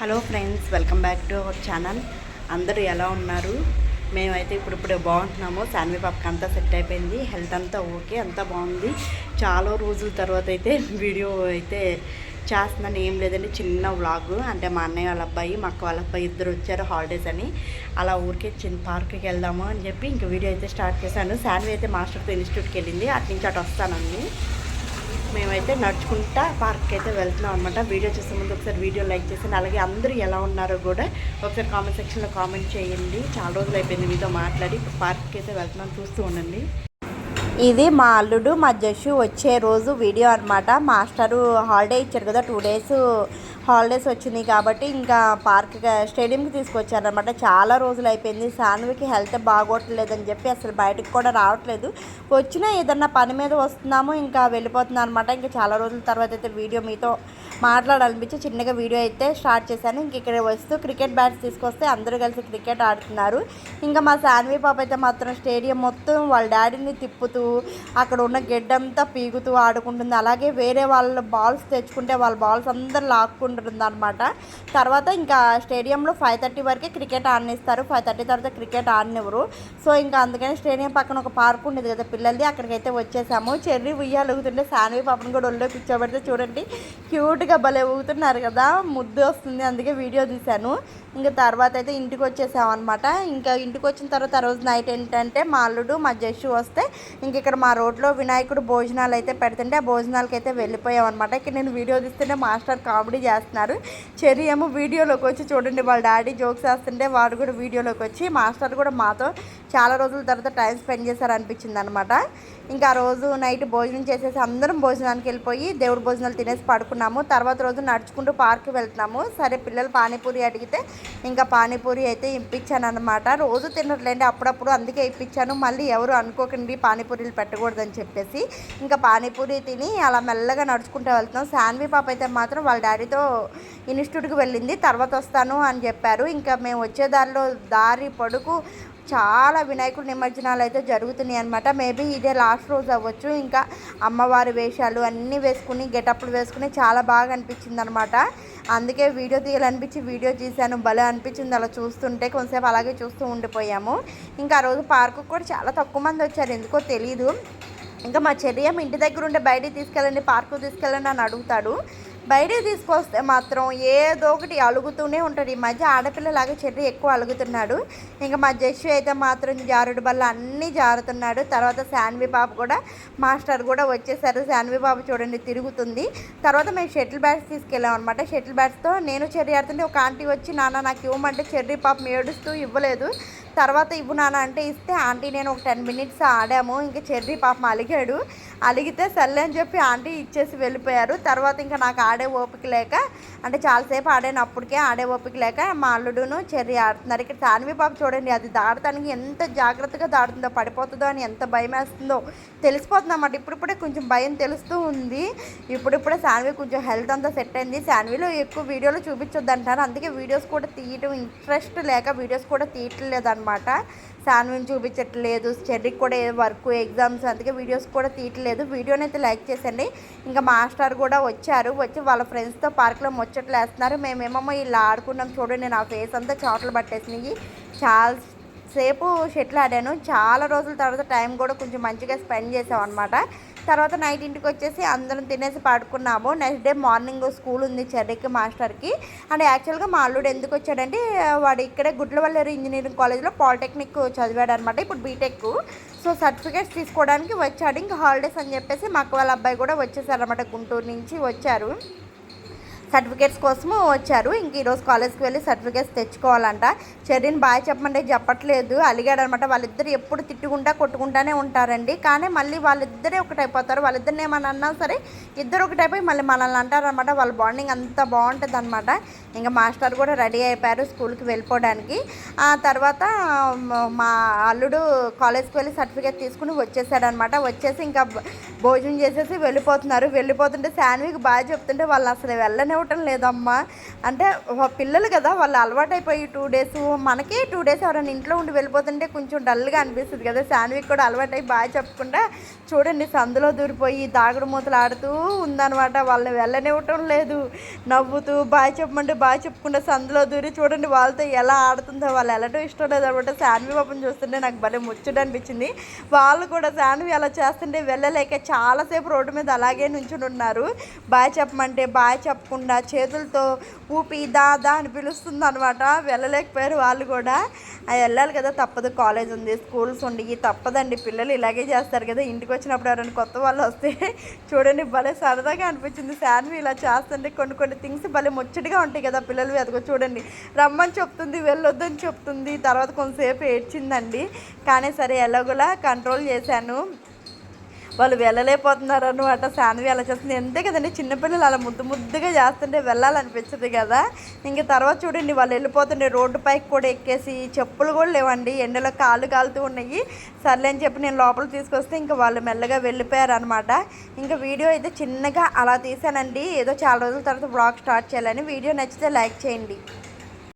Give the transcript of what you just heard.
Hello friends welcome back to our channel. అందరూ ఎలా ఉన్నారు? మేమైతే ఇప్పుడు ఇప్పుడు బాగుంటున్నాము. శాన్వి పాపకి అంతా సెట్ అయిపోయింది. హెల్త్ అంతా ఓకే అంతా బాగుంది. చాలా రోజుల తర్వాత అయితే వీడియో అయితే చేస్తున్నాను ఏం లేదండి చిన్న వ్లాగ్. అంటే మా అన్నయ్య వాళ్ళ అబ్బాయి మా అక్క వాళ్ళ అబ్బాయి ఇద్దరు వచ్చారు హాలిడేస్ అని. అలా ఊరికే చిన్న పార్క్కి వెళ్దాము అని చెప్పి ఇంక వీడియో అయితే స్టార్ట్ చేశాను. శాన్వి అయితే మాస్టర్తో ఇన్స్టిట్యూట్కి వెళ్ళింది. అటు నుంచి అటు వస్తానండి మేమైతే నడుచుకుంటా పార్క్కి అయితే వెళ్తున్నాం అనమాట వీడియో చూసే ముందు ఒకసారి వీడియో లైక్ చేసి అలాగే అందరూ ఎలా ఉన్నారో కూడా ఒకసారి కామెంట్ సెక్షన్లో కామెంట్ చేయండి. చాలా రోజులు అయిపోయింది మీతో మాట్లాడి. పార్క్కి అయితే వెళ్తున్నాం. చూస్తూ ఉండండి. ఇది మా అల్లుడు మా జషు వచ్చే రోజు వీడియో అనమాట మాస్టరు హాలిడే ఇచ్చారు కదా టూ డేస్ హాలిడేస్ వచ్చింది కాబట్టి ఇంకా పార్క్ స్టేడియంకి తీసుకొచ్చారనమాట చాలా రోజులు అయిపోయింది. సాన్వికి హెల్త్ బాగోట్లేదని చెప్పి అసలు బయటకు కూడా రావట్లేదు. వచ్చినా ఏదన్నా పని మీద వస్తున్నాము ఇంకా వెళ్ళిపోతున్నాను అనమాట ఇంకా చాలా రోజుల తర్వాత అయితే వీడియో మీతో మాట్లాడాలనిపించి చిన్నగా వీడియో అయితే స్టార్ట్ చేశాను. ఇంక ఇక్కడ వస్తూ క్రికెట్ బ్యాట్స్ తీసుకొస్తే అందరూ కలిసి క్రికెట్ ఆడుతున్నారు. ఇంకా మా శాన్వి పాప అయితే మాత్రం స్టేడియం మొత్తం వాళ్ళ డాడీని తిప్పుతూ అక్కడ ఉన్న గెడ్డంతా పీగుతూ ఆడుకుంటుంది. అలాగే వేరే వాళ్ళ బాల్స్ తెచ్చుకుంటే వాళ్ళ బాల్స్ అందరు లాక్కుంటూ అనమాట తర్వాత ఇంకా స్టేడియంలో ఫైవ్ థర్టీ వరకే క్రికెట్ ఆడనిస్తారు. ఫైవ్ థర్టీ తర్వాత క్రికెట్ ఆడినివ్వరు. సో ఇంకా అందుకని స్టేడియం పక్కన ఒక పార్క్ ఉండేది కదా పిల్లలది అక్కడికైతే వచ్చేసాము. చెర్రీ ఉయ్యాలు ఊగుతుంటే శాన్వి పాపను కూడా ఒళ్ళో కూర్చోబెడితే చూడండి క్యూట్గా భలే ఊగుతున్నారు కదా. ముద్దు వస్తుంది అందుకే వీడియో తీశాను. ఇంకా తర్వాత అయితే ఇంటికి వచ్చేసాం అనమాట ఇంకా ఇంటికి వచ్చిన తర్వాత ఆ రోజు నైట్ ఏంటంటే మా అల్లుడు మా జస్సు వస్తే ఇంక ఇక్కడ మా రోడ్లో వినాయకుడు భోజనాలు అయితే పెడుతుంటే ఆ భోజనాలకి అయితే వెళ్ళిపోయాం అనమాట ఇక్కడ నేను వీడియో తీస్తుంటే మాస్టర్ కామెడీ చేస్తాను చేస్తున్నారు. చెరి ఏమో వీడియోలోకి వచ్చి చూడండి వాళ్ళ డాడీ జోక్స్ వేస్తుంటే వాడు కూడా వీడియోలోకి వచ్చి మాస్టర్ కూడా మాతో చాలా రోజుల తర్వాత టైం స్పెండ్ చేశారు అనిపించింది అనమాట ఇంకా ఆ రోజు నైట్ భోజనం చేసేసి అందరం భోజనానికి వెళ్ళిపోయి దేవుడి భోజనాలు తినేసి పడుకున్నాము. తర్వాత రోజు నడుచుకుంటూ పార్క్కి వెళ్తున్నాము. సరే పిల్లలు పానీపూరి అడిగితే ఇంకా పానీపూరి అయితే ఇప్పించాను అనమాట రోజు తినట్లేండి అప్పుడప్పుడు అందుకే ఇప్పించాను. మళ్ళీ ఎవరు అనుకోకండి పానీపూరీలు పెట్టకూడదని చెప్పేసి ఇంకా పానీపూరి తిని అలా మెల్లగా నడుచుకుంటూ వెళ్తున్నాం. శాన్వి పాప అయితే మాత్రం వాళ్ళ డాడీతో ఇన్స్టిట్యూట్కి వెళ్ళింది. తర్వాత వస్తాను అని చెప్పారు. ఇంకా మేము వచ్చే దారిలో దారి పొడుగు చాలా వినాయకుడి నిమజ్జనాలు అయితే జరుగుతున్నాయి అనమాట మేబీ ఇదే లాస్ట్ రోజు అవ్వచ్చు. ఇంకా అమ్మవారి వేషాలు అన్నీ వేసుకుని గెటప్లు వేసుకుని చాలా బాగా అనిపించింది అనమాట అందుకే వీడియో తీయాలనిపించి వీడియో తీశాను. భలే అనిపించింది అలా చూస్తుంటే. కొంతసేపు అలాగే చూస్తూ ఉండిపోయాము. ఇంకా ఆ రోజు పార్కు కూడా చాలా తక్కువ మంది వచ్చారు. ఎందుకో తెలీదు. ఇంకా మా చెర్రియం ఇంటి దగ్గర ఉండే బయటికి తీసుకెళ్ళండి పార్కు తీసుకెళ్ళండి అని అడుగుతాడు. బయటికి తీసుకొస్తే మాత్రం ఏదో ఒకటి అలుగుతూనే ఉంటాడు ఈ మధ్య ఆడపిల్లలాగా చెర్రి ఎక్కువ అలుగుతున్నాడు. ఇంకా మా జస్సు అయితే మాత్రం జారుడు బల్ల అన్నీ జారుతున్నాడు. తర్వాత శాన్వి బాబు కూడా మాస్టర్ కూడా వచ్చేసారు. శాన్వి బాబు చూడండి తిరుగుతుంది. తర్వాత మేము షటిల్ బ్యాట్స్ తీసుకెళ్ళాం అనమాట షటిల్ బ్యాట్స్తో నేను చెర్రి ఆడుతుంటే ఒక ఆంటీ వచ్చి నాన్న నాకు ఇవ్వమంటే చెర్రీ పాపం ఏడుస్తూ ఇవ్వలేదు. తర్వాత ఇవ్వు నాన్న అంటే ఇస్తే ఆంటీ నేను ఒక టెన్ మినిట్స్ ఆడాము ఇంకా చెర్రీ పాపం అలిగాడు. అలిగితే సర్లే అని చెప్పి ఆంటీ ఇచ్చేసి వెళ్ళిపోయారు. తర్వాత ఇంకా నాకు ఆడే ఓపిక లేక అంటే చాలాసేపు ఆడాను అప్పటికే ఆడే ఓపిక లేక మా అల్లుడును చెర్రీ ఆడుతున్నారు. ఇక్కడ సాన్వి పాప చూడండి అది దాడటానికి ఎంత జాగ్రత్తగా దాడుతుందో పడిపోతుందో అని ఎంత భయం వేస్తుందో తెలిసిపోతుంది అన్నమాట. ఇప్పుడిప్పుడే కొంచెం భయం తెలుస్తూ ఉంది. ఇప్పుడిప్పుడే శాన్వి కొంచెం హెల్త్ అంతా సెట్ అయింది. శాన్విలో ఎక్కువ వీడియోలు చూపించొద్దంటారు. అందుకే వీడియోస్ కూడా తీయటం ఇంట్రెస్ట్ లేక వీడియోస్ కూడా తీయట్లేదు అనమాట శాన్విని చూపించట్లేదు. చెర్రీకి కూడా ఏ వర్క్ ఎగ్జామ్స్ అందుకే వీడియోస్ కూడా తీయట్లేదు. వీడియోని అయితే లైక్ చేసండి ఇంకా మాస్టర్ కూడా వచ్చారు. వచ్చి వాళ్ళ ఫ్రెండ్స్తో పార్క్లో ముచ్చట్లు వేస్తున్నారు మేమేమో ఇలా ఆడుకున్నాం చూడండి నా ఫేస్ అంతా చోట్ల పట్టేసినాయి. చాలా సేపు షెటిల్ ఆడాను. చాలా రోజుల తర్వాత టైం కూడా కొంచెం మంచిగా స్పెండ్ చేసాం అనమాట తర్వాత నైట్ ఇంటికి వచ్చేసి అందరం తినేసి పడుకున్నాము. నెక్స్ట్ డే మార్నింగ్ స్కూల్ ఉంది చెర్రీకి మాస్టర్కి. అండ్ యాక్చువల్గా మా అల్లుడు ఎందుకు వచ్చాడంటే వాడు ఇక్కడే గుడ్లవల్లేరు ఇంజనీరింగ్ కాలేజ్లో పాలిటెక్నిక్ చదివాడు అనమాట ఇప్పుడు బీటెక్ సో సర్టిఫికేట్స్ తీసుకోవడానికి వచ్చాడు. ఇంకా హాలిడేస్ అని చెప్పేసి మా అక్క వాళ్ళ అబ్బాయి కూడా వచ్చేసారనమాట గుంటూరు నుంచి వచ్చారు. సర్టిఫికేట్స్ కోసము వచ్చారు. ఇంక ఈరోజు కాలేజ్కి వెళ్ళి సర్టిఫికేట్స్ తెచ్చుకోవాలంట. చెర్రీని బాగా చెప్పమంటే చెప్పట్లేదు. అలిగాడు అనమాట వాళ్ళిద్దరు ఎప్పుడు తిట్టుకుంటా కొట్టుకుంటానే ఉంటారండి. కానీ మళ్ళీ వాళ్ళిద్దరే ఒకటైపోతారు. వాళ్ళిద్దరిని ఏమన్నా అన్నా సరే ఇద్దరు ఒకటైపోయి మళ్ళీ మనల్ని అంటారనమాట. వాళ్ళ బాండింగ్ అంత బాగుంటుంది అనమాట ఇంకా మాస్టర్ కూడా రెడీ అయిపోయారు స్కూల్కి వెళ్ళిపోవడానికి. ఆ తర్వాత మా అల్లుడు కాలేజ్కి వెళ్ళి సర్టిఫికేట్ తీసుకుని వచ్చేసాడనమాట. వచ్చేసి ఇంకా భోజనం చేసేసి వెళ్ళిపోతున్నారు. వెళ్ళిపోతుంటే శాన్వికి బాగా చెప్తుంటే వాళ్ళు అసలు వెళ్ళనే వెళ్ళనివ్వటం లేదమ్మా. అంటే పిల్లలు కదా వాళ్ళు అలవాటైపోయి టూ డేస్ మనకి టూ డేస్ ఎవరైనా ఇంట్లో ఉండి వెళ్ళిపోతుంటే కొంచెం డల్గా అనిపిస్తుంది కదా. శాన్విక్ కూడా అలవాటై బాగా చెప్పకుండా చూడండి సందులో దూరిపోయి దాగుడు మూతలు ఆడుతూ ఉందన్నమాట. వాళ్ళని వెళ్ళనివ్వటం లేదు. నవ్వుతూ బాగా చెప్పమంటే బాగా చెప్పకుండా సందులో దూరి చూడండి వాళ్ళతో ఎలా ఆడుతుందో వాళ్ళు వెళ్ళటం ఇష్టం లేదు అనమాట శాన్వి పాపం చూస్తుంటే నాకు భలే ముచ్చట అనిపించింది. వాళ్ళు కూడా శాన్వి అలా చేస్తుంటే వెళ్ళలేక చాలాసేపు రోడ్డు మీద అలాగే నుంచుని ఉన్నారు. బాగా చెప్పమంటే బాగా చెప్పకుండా చేతులతో ఊపి దా దా అని పిలుస్తుంది అనమాట వెళ్ళలేకపోయారు వాళ్ళు కూడా. అది వెళ్ళాలి కదా తప్పదు. కాలేజ్ ఉంది స్కూల్స్ ఉండి తప్పదండి. పిల్లలు ఇలాగే చేస్తారు కదా. ఇంటికి వచ్చినప్పుడు ఎవరైనా కొత్త వాళ్ళు వస్తే చూడండి భలే సరదాగా అనిపించింది. శాన్వి ఇలా చేస్తుంటే కొన్ని కొన్ని థింగ్స్ భలే ముచ్చటగా ఉంటాయి కదా పిల్లలు ఎదుగు చూడండి. రమ్మని చెప్తుంది వెళ్ళొద్దని చెప్తుంది. తర్వాత కొంతసేపు ఏడ్చిందండి. కానీ సరే ఎలాగోలా కంట్రోల్ చేశాను. వాళ్ళు వెళ్ళలేకపోతున్నారు అనమాట శాన్వి అలా చేస్తుంది. అంతే కదండి చిన్నపిల్లలు అలా ముద్దు ముద్దుగా చేస్తుంటే వెళ్ళాలనిపించదు కదా. ఇంక తర్వాత చూడండి వాళ్ళు వెళ్ళిపోతుండే రోడ్డు పైకి కూడా ఎక్కేసి చెప్పులు కూడా లేవండి. ఎండలో కాళ్ళు కాలుతూ ఉన్నాయి. సర్లే అని చెప్పి నేను లోపల తీసుకొస్తే ఇంకా వాళ్ళు మెల్లగా వెళ్ళిపోయారు అనమాట ఇంకా వీడియో అయితే చిన్నగా అలా తీసానండి ఏదో చాలా రోజుల తర్వాత బ్లాగ్ స్టార్ట్ చేయాలని. వీడియో నచ్చితే లైక్ చేయండి.